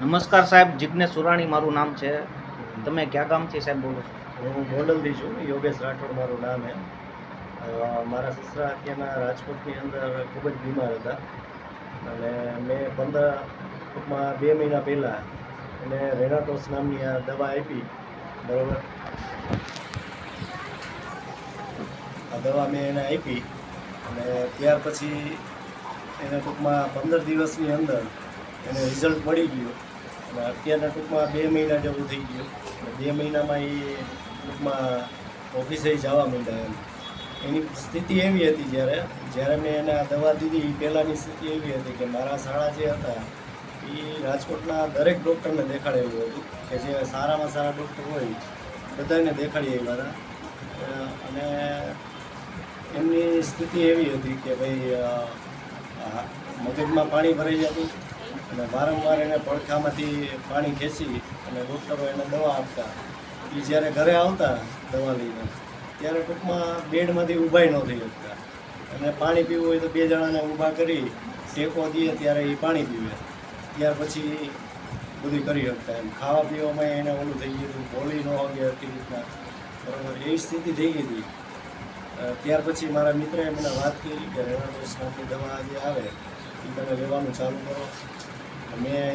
નમસ્કાર સાહેબ જિજ્ઞેશ સુરાણી મારું નામ છે. તમે ક્યાં ગામથી સાહેબ બોલો છો? હું ગોંડલથી છું, યોગેશ રાઠોડ મારું નામ છે મારા સસરા અત્યારના રાજકોટની અંદર ખૂબ જ બીમાર હતા. અને મેં પંદર, ટૂંકમાં બે મહિના પહેલાં એને રેનાટોસ નામની આ દવા આપી. બરાબર? આ દવા મેં એને આપી. અને ત્યાર પછી એને ટૂંકમાં પંદર દિવસની અંદર એને રિઝલ્ટ મળી ગયું. અને અત્યારના ટૂંકમાં બે મહિના જેવું થઈ ગયું. બે મહિનામાં એ ટૂંકમાં ઓફિસે જવા માંડ્યા એમ. એની સ્થિતિ એવી હતી જ્યારે જ્યારે મેં એને આ દવા દીધી એ પહેલાંની સ્થિતિ એવી હતી કે મારા શાળા જે હતા એ રાજકોટના દરેક ડૉક્ટરને દેખાડેલું હતું કે જે સારામાં સારા ડૉક્ટર હોય, બધાને દેખાડી મારા અને એમની સ્થિતિ એવી હતી કે ભાઈ મગજમાં પાણી ભરાઈ જતું. અને વારંવાર એને પડખામાંથી પાણી ખેંચી અને ડૉક્ટરો એને દવા આપતા. એ જ્યારે ઘરે આવતા દવા લઈને, ત્યારે ટૂંકમાં બેડમાંથી ઊભાઈ ન થઈ શકતા. અને પાણી પીવું હોય તો બે જણાને ઊભા કરી ટેકો દઈએ ત્યારે એ પાણી પીવે. ત્યાર પછી બધું કરી શકતા એમ. ખાવા પીવામાં એને ઓલું થઈ ગયું હતું બોલી ન હોગે હતી રીતના. બરાબર, એવી સ્થિતિ થઈ ગઈ હતી. ત્યાર પછી મારા મિત્રએ મને વાત કરી કે રેનાડોસ નામની દવા જે આવે. એ તમે લેવાનું ચાલુ કરો. મેં